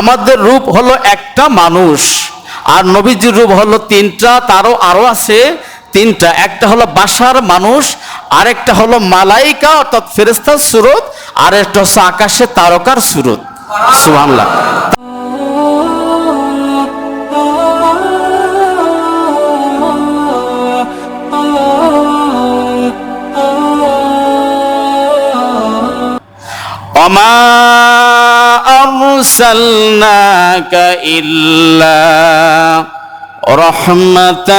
আমাদের রূপ হলো একটা মানুষ, আর নবীজির রূপ হলো তিনটা, তারও আরও আছে তিনটা। একটা হলো বাসার মানুষ, আরেকটা হলো মালাইকা, অর্থাৎ ফেরেস্তার সুরত আর একটা হচ্ছে আকাশে তারকার সুরত। সুহানলা অমা أرسلناك إلا رحمة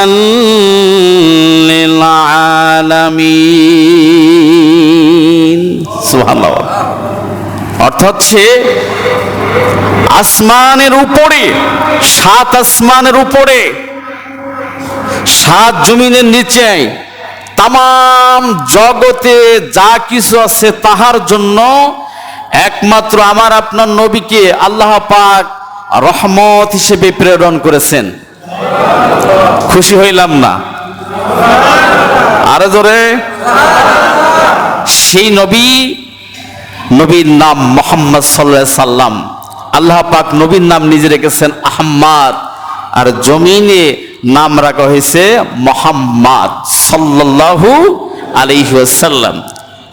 للعالمين سبحان الله অর্থাৎ সে আসমানের উপরে সাত আসমানের উপরে সাত জমিনের নিচে তাম জগতে যা কিছু আছে তাহার জন্য একমাত্র আমার আপনার নবীকে আল্লাহ পাক রহমত হিসেবে প্রেরণ করেছেন। খুশি হইলাম না। আরও জোরে। সেই নবী, নবীর নাম মোহাম্মদ সাল্লাহ সাল্লাম। আল্লাহ পাক নবীর নাম নিজে রেখেছেন আহম্মদ। আর জমিনে নাম রাখা হয়েছে মোহাম্মদ সাল্লাল্লাহু আলাইহি ওয়াসাল্লাম।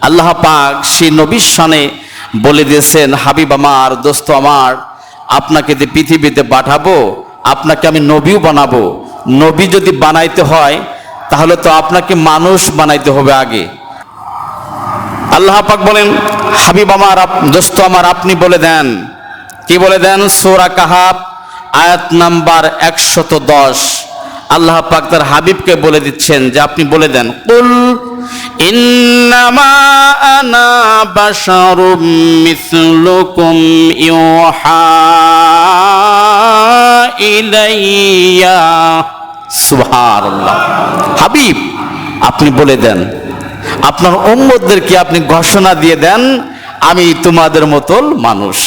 আল্লাহ পাক সেই নবীর শানে বলে দিয়েছেন, হাবিব আমার, দোস্ত আমার, আপনাকে যে পৃথিবীতে পাঠাবো, আপনাকে আমি নবীও বানাবো। নবী যদি বানাইতে হয়, তাহলে তো আপনাকে মানুষ বানাইতে হবে আগে। আল্লাহ পাক বলেন, হাবিব আমার দোস্ত আমার, আপনি বলে দেন। কি বলে দেন? সোরা কাহাব আয়াত নাম্বার একশত দশ। আল্লাহ পাক তার হাবিবকে বলে দিচ্ছেন যে আপনি বলে দেন, কুল ইন্নামা আনা বাশারুম মিসলুকুম ইউহা ইলাইয়া। সুবহানাল্লাহ। হাবিব, আপনি বলে দেন, আপনার উম্মতদেরকে আপনি ঘোষণা দিয়ে দেন, আমি তোমাদের মতল মানুষ।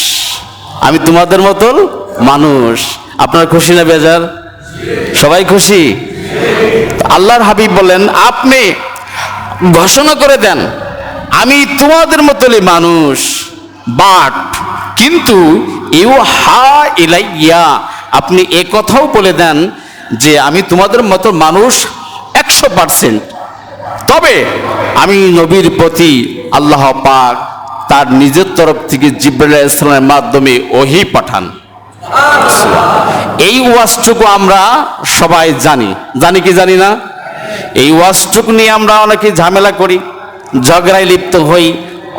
আমি তোমাদের মতল মানুষ। আপনার খুশি না বেজার? সবাই খুশি? আল্লাহর হাবিব বলেন, আপনি ঘোষণা করে দেন, আমি তোমাদের মতলই মানুষ। বাট, কিন্তু ইউ হা ইলাইয়া, আপনি এ কথাও বলে দেন যে আমি তোমাদের মতো মানুষ একশো পার্সেন্ট তবে আমি নবীর প্রতি আল্লাহ পাক তার নিজের তরফ থেকে জিব্রাইল ইসলামের মাধ্যমে ওহি পাঠান। এই ওয়াজটুকু আমরা সবাই জানি। জানি কি জানি না? এই ওয়াজটুকু নিয়ে আমরা অনেকে ঝামেলা করি, ঝগড়ায় লিপ্ত হই,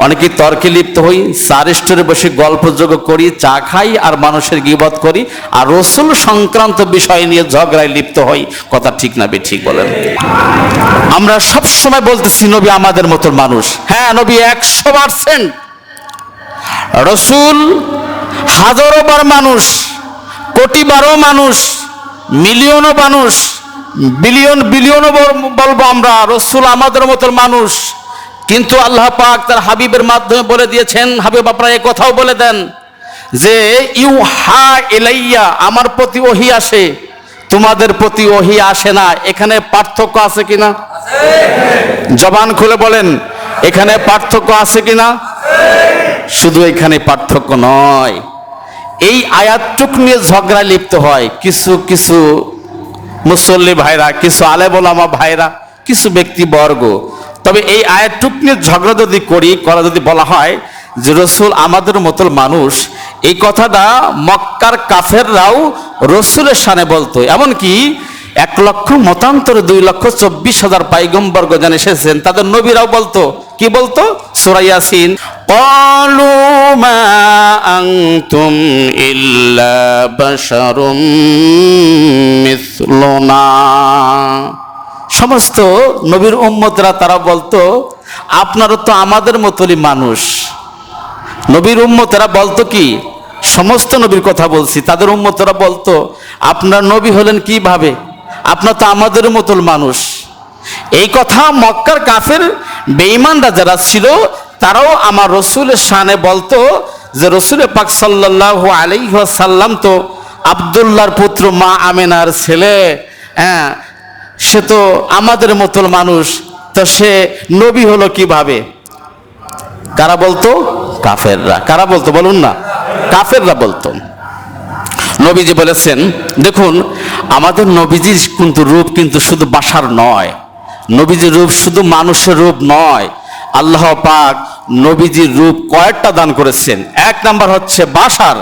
অনেকে তর্কে লিপ্ত হই চা রেস্টোরে বসে গল্পযোগ করি, চা খাই আর মানুষের গিবত করি, আর রসুল সংক্রান্ত বিষয় নিয়ে ঝগড়ায় লিপ্ত হই। কথা ঠিক না ঠিক বলেন। আমরা সব সময় বলতেছি, নবী আমাদের মতো মানুষ। হ্যাঁ নবী একশো পার্সেন্ট। রসুল হাজারো বার মানুষ কোটি বারো মানুষ, মিলিয়নও মানুষ, বিলিয়ন, বিলিয়নও বল- বলব আমরা, রসুল আমাদের মতো মানুষ। কিন্তু আল্লাহ পাক তার হাবিবের মাধ্যমে বলে দিয়েছেন, হাবিব আপনারা এ কথাও বলে দেন যে ইউ হা এলাইয়া আমার প্রতি ওহি আসে, তোমাদের প্রতি ওহি আসে না। এখানে পার্থক্য আছে কিনা? জবান খুলে বলেন, এখানে পার্থক্য আছে কিনা? শুধু এখানে পার্থক্য নয়। এই আয়াতটুক নিয়ে ঝগড়া লিপ্ত হয়। কিছু কিছু মুসল্লি ভাইরা, কিছু আলেবলামা ভাইরা, কিছু ব্যক্তিবর্গ তবে এই আয়াতটুক নিয়ে ঝগড়া যদি করি, করা যদি বলা হয় যে রসুল আমাদের মতন মানুষ, এই কথাটা মক্কার কাফেররাও রসুলের সানে বলতো। এমনকি এক লক্ষ মতান্তরে দুই লক্ষ চব্বিশ হাজার পাইগম্বর্গ যান এসেছেন, তাদের নবীরাও বলতো। কি বলতো? সুরাইয়াসিন قالوا ما أنتم إلا بشر مثلنا সমস্ত নবীর উম্মতরা তারা বলতো আপনারা তো আমাদের মতোই মানুষ নবীর উম্মতেরা বলতো কি সমস্ত নবীর কথা বলছি তাদের উম্মতরা বলতো আপনার নবী হলেন কিভাবে আপনার তো আমাদের মতন মানুষ এই কথা মক্কার কাফের বেঈমানরা যারা ছিল তারাও আমার রসুলের শানে বলতো যে রসুলের পাক সাল্লাল্লাহু আলাইহি সাল্লাম তো আবদুল্লাহর পুত্র মা আমেনার ছেলে হ্যাঁ সে তো আমাদের মতন মানুষ, তো সে নবী হলো কীভাবে? কারা বলতো? কাফেররা। কারা বলতো? বলুন না। কাফেররা বলতো। নবীজি বলেছেন, দেখুন, আমাদের নবীজির কিন্তু রূপ কিন্তু শুধু বাসার নয়। নবীজির রূপ শুধু মানুষের রূপ নয়। আল্লাহ পাক নবীজির রূপ কয়েকটা দান করেছেন। এক নাম্বার হচ্ছে বাসার।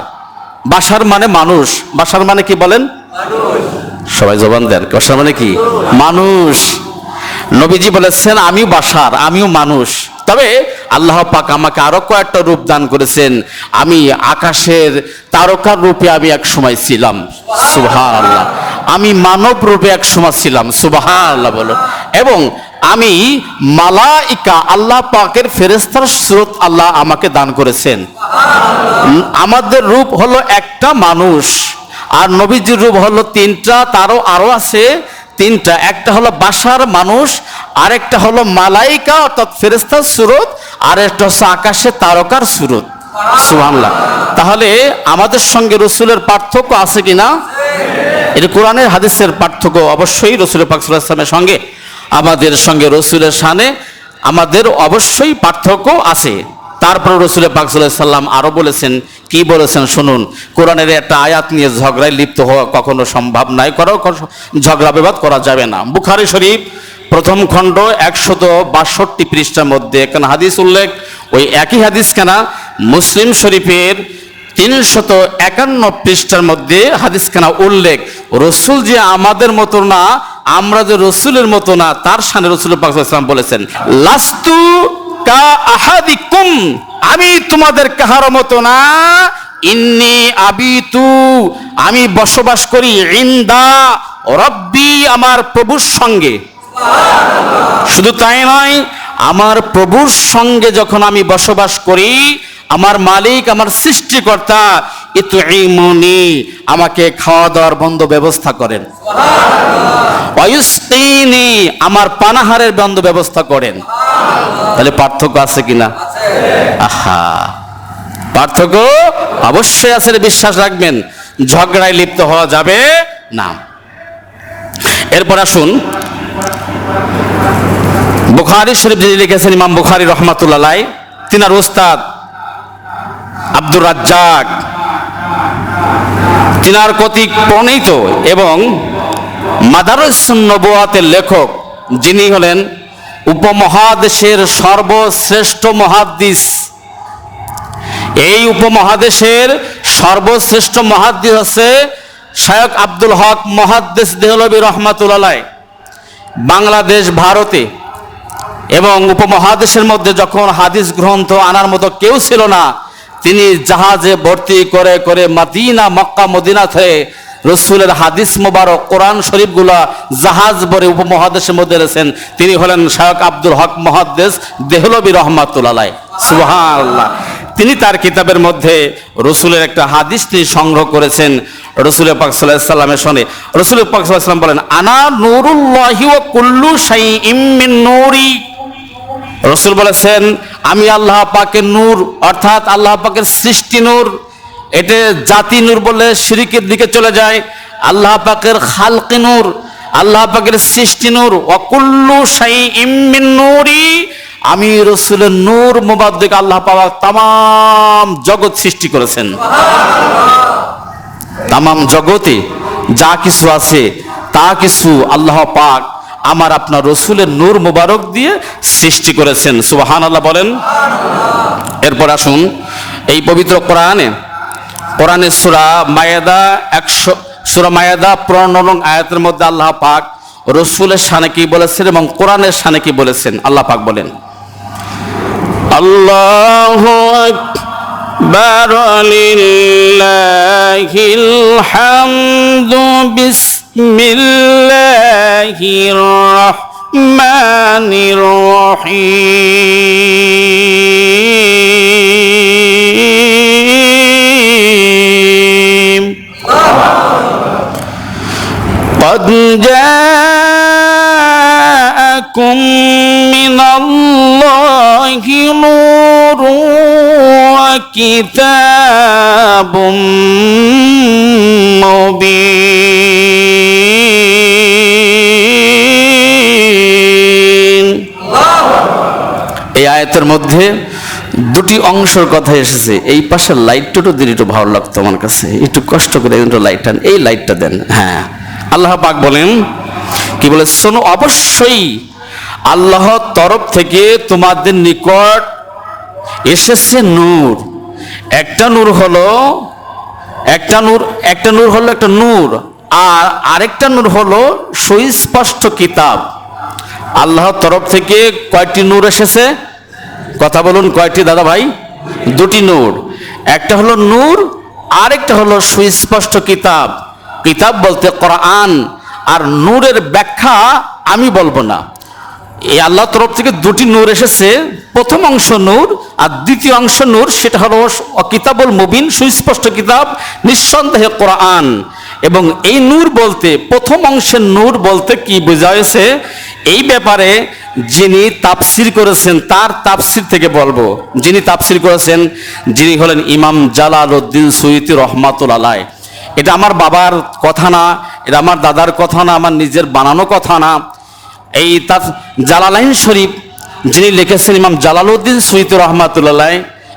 বাসার মানে মানুষ। বাসার মানে কি বলেন? সবাই জবান দেন। বাসার মানে কি? মানুষ। নবীজি বলেছেন আমিও বাসার আমিও মানুষ। তবে আল্লাহ পাক আমাকে আরও কয়েকটা রূপ দান করেছেন। আমি আকাশের তারকার রূপে আমি এক সময় ছিলাম। আল্লাহ আমি মানব রূপে এক সময় ছিলাম। আল্লাহ বলো। এবং আমি মালাইকা আল্লাহ পাকের ফেরেস্তার স্রোত আল্লাহ আমাকে দান করেছেন। আমাদের রূপ হলো একটা মানুষ, আর নবীজির রূপ হলো তিনটা, তারও আরও আছে তিনটা। একটা হলো বাসার মানুষ, আরেকটা হলো মালাইকা, অর্থাৎ ফেরেস্তার সুরত আর একটা হচ্ছে আকাশে তারকার সুরত। সুবহানাল্লাহ। তাহলে আমাদের সঙ্গে রসুলের পার্থক্য আছে কিনা? এটা কোরআনের হাদিসের পার্থক্য অবশ্যই রসুলের পাক ওয়াসাল্লামের সঙ্গে। আমাদের সঙ্গে রসুলের সানে আমাদের অবশ্যই পার্থক্য আছে। তারপর রসুলের পাক আরও বলেছেন, কি বলেছেন শুনুন, কোরআনের একটা আয়াত নিয়ে ঝগড়ায় লিপ্ত হওয়া কখনো সম্ভব নয় করাও ঝগড়া বিবাদ করা যাবে না। বুখারি শরীফ, প্রথম খণ্ড একশত বাষট্টি পৃষ্ঠার মধ্যে, এখানে হাদিস উল্লেখ, ওই একই হাদিস কেনা, মুসলিম শরীফের তিনশত একান্ন পৃষ্ঠার মধ্যে হাদিস খানা উল্লেখ। রসুল যে আমাদের মতো না আমরা যে রসুলের মতো না, তার সামনে রসুল পাক সাল্লাল্লাহু আলাইহি ওয়াসাল্লাম বলেছেন, লাস্তু কা আহাদিকুম আমি তোমাদের কাহার মতো না, ইন্নি আবিতু আমি বসবাস করি ইন্দা রব্বি আমার প্রভুর সঙ্গে। শুধু তাই নয়, আমার প্রভুর সঙ্গে যখন আমি বসবাস করি, আমার মালিক, আমার সৃষ্টিকর্তা ইতু ইমনি আমাকে খাওয়া দাওয়ার বন্ধ ব্যবস্থা করেন। অয়ুস্তিনি আমার পানাহারের বন্ধ ব্যবস্থা করেন। তাহলে পার্থক্য আছে কিনা? আহা। পার্থক্য অবশ্যই আছে বিশ্বাস রাখবেন। ঝগড়ায় লিপ্ত হওয়া যাবে না। এরপর আসুন। বুখারি শরীফ যিনি লিখেছেন, ইমাম বুখারি রহমাতুল্লাহ তিনার ওস্তাদ আব্দুর রাজ্জাক। তিনার কতিক প্রণীত এবং মাদারুস নবুয়াতের লেখক, যিনি হলেন উপমহাদেশের সর্বশ্রেষ্ঠ মহাদ্দিস। এই উপমহাদেশের সর্বশ্রেষ্ঠ মহাদ্দিস হচ্ছে শায়ক আব্দুল হক মহাদ্দেশ দেহলবী রহমাতুল্লাহ। বাংলাদেশ, ভারতে। এবং উপমহাদেশের মধ্যে যখন হাদিস গ্রন্থ আনার মতো কেউ ছিল না তিনি জাহাজে ভর্তি করে করে মাদিনা, মক্কা মদিনা থেকে রসুলের হাদিস মোবারক, কোরআন শরীফগুলা জাহাজ ভরে উপমহাদেশের মধ্যে রয়েছেন তিনি হলেন শায়ক আব্দুল হক মহাদ্দেশ দেহলবি রহমাতুল্লাহ। সুবহানাল্লাহ। তিনি তার কিতাবের মধ্যে রসুলের একটা হাদিস তিনি সংগ্রহ করেছেন। রসুলের পাক সাল্লাহ সঙ্গে। রসুলের পাক সাল্লাম বলেন, আনা নুরুল্লাহি কুল্লু শাই ইমিন নূরি। রসুল বলেছেন, আমি আল্লাহ পাকের নূর, অর্থাৎ আল্লাহ পাকের সৃষ্টি নূর, এটা জাতি নূর বলে শিরিকের দিকে চলে যায়। আল্লাহ পাকের খালকি নূর, আল্লাহ পাকের সৃষ্টি নূর অকুল্লু সাই ইমিন নূরি, আমি রসুলের নূর মোবাদ্দিক আল্লাহ পাক তাম জগৎ সৃষ্টি করেছেন। তামাম জগতে যা কিছু আছে, তা কিছু আল্লাহ পাক আমার আপনার রসুলের নূর মোবারক দিয়ে সৃষ্টি করেছেন সুবাহান আল্লাহ বলেন এরপর আসুন এই পবিত্র কোরআনে কোরআনের সুরা মায়াদা একশো সুরা মায়াদা পনেরো নং আয়াতের মধ্যে আল্লাহ পাক রসুলের সানে কি বলেছেন এবং কোরআনের সানে কি বলেছেন আল্লাহ পাক বলেন আল্লাহ أكبر لله الحمد بسم الله الرحمن الرحيم. قد جاءكم من الله نور وكتاب আয়াতের মধ্যে দুটি অংশের কথা এসেছে। এই পাশের লাইটটা দিলে একটু ভালো লাগতো আমার কাছে। একটু কষ্ট করে একটু লাইটটা এই লাইটটা দেন। হ্যাঁ। আল্লাহ পাক বলেন, কি বলে, শোনো, অবশ্যই আল্লাহর তরফ থেকে তোমাদের নিকট এসেছে নূর। একটা নূর হলো, একটা নূর একটা নূর হলো একটা নূর, আর আরেকটা নূর হলো সুস্পষ্ট কিতাব। আল্লাহর তরফ থেকে কয়টি নূর এসেছে? কথা বলুন, কয়টি দাদা ভাই? দুটি নূর। একটা হলো নূর, আরেকটা হলো সুস্পষ্ট কিতাব। কিতাব বলতে কোরআন, আর নূরের ব্যাখ্যা আমি বলব না। এই আল্লাহ তরফ থেকে দুটি নূর এসেছে। প্রথম অংশ নূর, আর দ্বিতীয় অংশ নূর, সেটা হলো কিতাবুল মুবিন, সুস্পষ্ট কিতাব, নিঃসন্দেহে কোরআন। এবং এই নূর বলতে, প্রথম অংশের নূর বলতে কি বোঝা হয়েছে? এই ব্যাপারে যিনি তাফসির করেছেন, তার তাফসির থেকে বলব। যিনি তাফসির করেছেন, যিনি হলেন ইমাম জালাল উদ্দিন সৈয়দি রহমাতুল আলাই এটা আমার বাবার কথা না, এটা আমার দাদার কথা না, আমার নিজের বানানো কথা না। এই তার জালালাইন শরীফ, যিনি লিখেছেন ইমাম জালালউদ্দিন সৈয়দ রহমাতুল্লাহ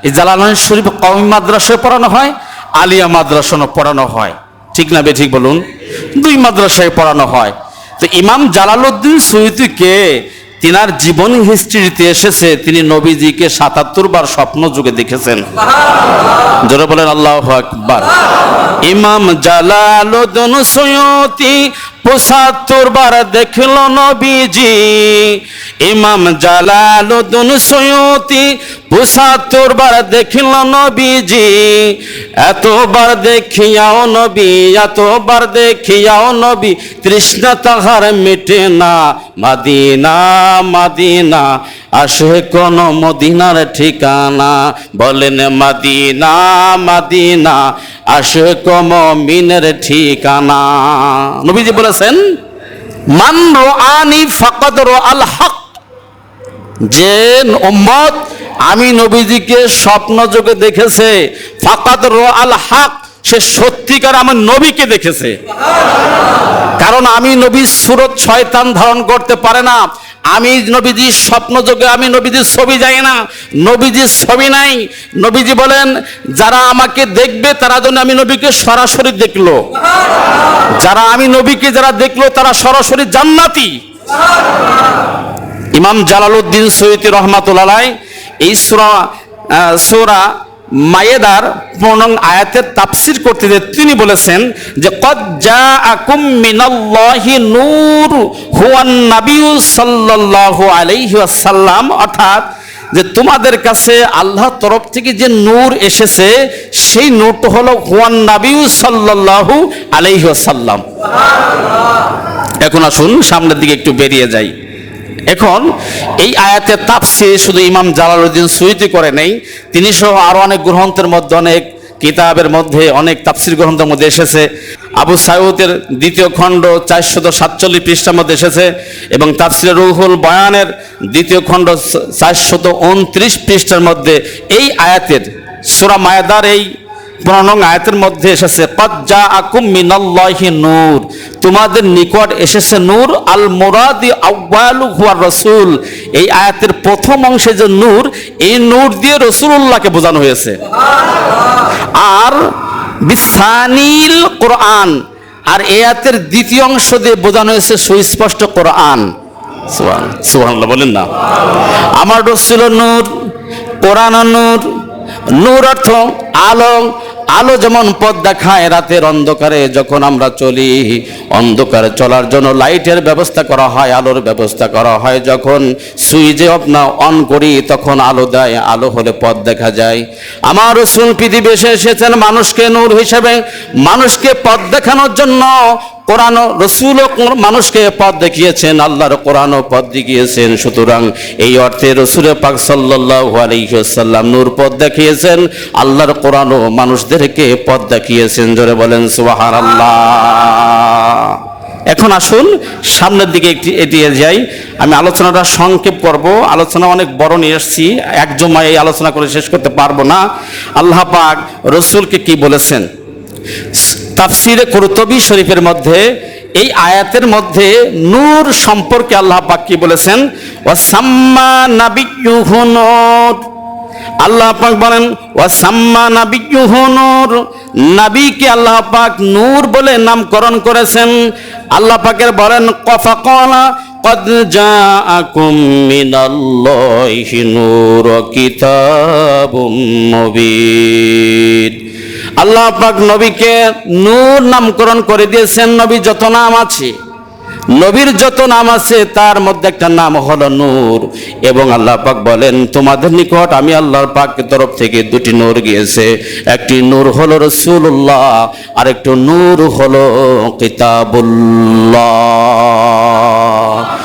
এই জালালাইন শরীফ কওমি মাদ্রাসায় পড়ানো হয়, আলিয়া মাদ্রাসানো পড়ানো হয়। ঠিক না বে, ঠিক বলুন? দুই মাদ্রাসায় পড়ানো হয়। তো ইমাম জালালউদ্দিন সৈয়দকে তিনার জীবন হিস্ট্রিতে এসেছে তিনি নবীজিকে সাতাত্তর বার স্বপ্ন যুগে দেখেছেন। জোরে বলেন আল্লাহ আকবার। ইমাম জালালুদ্দিন সৈয়দি পঁচাত্তর বার দেখল নবীজি। ইমাম জালালুদ্দিন সৈয়দি পঁচাত্তর বার দেখল নবীজি। এতবার দেখিয়াও নবী, এতবার দেখিয়াও নবী, তৃষ্ণা তাহার মেটে না। মাদিনা মাদিনা, আসে কোন মদিনার ঠিকানা? বলেন, মাদিনা মাদিনা আসে কম মিনের ঠিকানা। নবীজি বলেছেন, মান আনি ফাকাদ আল হক। যে উম্মত, আমি নবীজিকে স্বপ্ন যোগে দেখেছে, ফাকাদ আল হক। সে সত্যিকার আমার নবীকে দেখেছে। কারণ আমি নবীর সুরত শয়তান ধারণ করতে পারে না। আমি নবীজির স্বপ্ন যোগে আমি নবীজির ছবি যাই না। নবীজির ছবি নাই। নবীজি বলেন, যারা আমাকে দেখবে, তারা যেন আমি নবীকে সরাসরি দেখল। যারা আমি নবীকে যারা দেখল, তারা সরাসরি জান্নাতি। ইমাম জালালউদ্দিন সৈয়দ রহমাতুল্লাহ এই সুরা সূরা মায়েদার পূর্ণং আয়াতের তাফসির করতে যে তিনি বলেছেন যে, কদ জাআকুম মিনাল্লাহি নূর, হুয়ান নাবিয়্যু সাল্লাল্লাহু আলাইহি ওয়াসাল্লাম। অর্থাৎ যে তোমাদের কাছে আল্লাহর তরফ থেকে যে নূর এসেছে, সেই নূরটা হলো হুয়ান নাবিয়্যু সাল্লাল্লাহু আলাইহি ওয়াসাল্লাম। এখন আসুন সামনের দিকে একটু বেরিয়ে যাই। এখন এই আয়াতের তাপসি শুধু ইমাম জালালউদ্দিন সুইতি করে নেই তিনি সহ আরও অনেক গ্রন্থের মধ্যে, অনেক কিতাবের মধ্যে, অনেক তাফসির গ্রন্থের মধ্যে এসেছে। আবু সাইউদের দ্বিতীয় খণ্ড চারশত সাতচল্লিশ পৃষ্ঠার মধ্যে এসেছে এবং তাফসির রুহুল বয়ানের দ্বিতীয় খণ্ড চারশত উনত্রিশ পৃষ্ঠার মধ্যে এই আয়াতের, সুরা মায়াদার এই পনেরো আয়াতের মধ্যে এসেছে কজ্জা আকুম মিনাল্লাহি নূর। তোমাদের নিকট এসেছে নূর, আল মুরাদি আউয়ালু হুয়া রসুল। এই আয়াতের প্রথম অংশে যে নূর, এই নূর দিয়ে রসুল্লাহকে বোঝানো হয়েছে। আর বিসানিল কোরআন, আর এই আয়াতের দ্বিতীয় অংশ দিয়ে বোঝানো হয়েছে সুস্পষ্ট কোরআন। সুবহান সুবহানাল্লাহ, বলেন না। আমার রসুল নূর কোরআন নূর নূর অর্থ আলো আলো যেমন পথ দেখায় রাতের অন্ধকারে, যখন আমরা চলি, অন্ধকারে চলার জন্য লাইটের ব্যবস্থা করা হয়, আলোর ব্যবস্থা করা হয়। যখন সুইচে আপনা অন করি, তখন আলো দেয়, আলো হলে পথ দেখা যায়। আমার রসুল পৃথিবী এসে এসেছেন মানুষকে নূর হিসেবে। মানুষকে পথ দেখানোর জন্য কোরআন, রসুল মানুষকে পথ দেখিয়েছেন, আল্লাহর কোরআনও পথ দেখিয়েছেন। সুতরাং এই অর্থে রসুল পাক সাল্লাহ আলহিসাল্লাম নূর পথ দেখিয়েছেন, আল্লাহর কোরআনও মানুষদেরকে পথ দেখিয়েছেন। জোরে বলেন সুবাহার আল্লাহ এখন আসুন, সামনের দিকে একটি এগিয়ে যাই। আমি আলোচনাটা সংক্ষেপ করব। আলোচনা অনেক বড় নিয়ে এসেছি। এক জমায় এই আলোচনা করে শেষ করতে পারব না। আল্লাহ পাক রসুলকে কি বলেছেন? তাফসিরে কুরতবি শরীফের মধ্যে, এই আয়াতের মধ্যে নূর সম্পর্কে আল্লাহ পাক কি বলেছেন? ওয়াসাম্মা নাবিয়্যুহু নূর। আল্লাহ পাক বলেন ওয়াসাম্মা নাবিয়্যুহু নূর নবীকে আল্লাহ পাক নূর বলে নামকরণ করেছেন আল্লাহ পাকের বলেন কফা কলা قد جاءكم من الله نور وكتاب مبين আল্লাহ পাক নবীকে নূর নামকরণ করে দিয়েছেন নবী যত নাম আছে নবীর যত নাম আছে, তার মধ্যে একটা নাম হল নূর। এবং আল্লাহ পাক বলেন, তোমাদের নিকট আমি আল্লাহর পাকের তরফ থেকে দুটি নূর গিয়েছে। একটি নূর হলো রসুল্লাহ আর একটু নূর হল কিতাবুল্লাহ।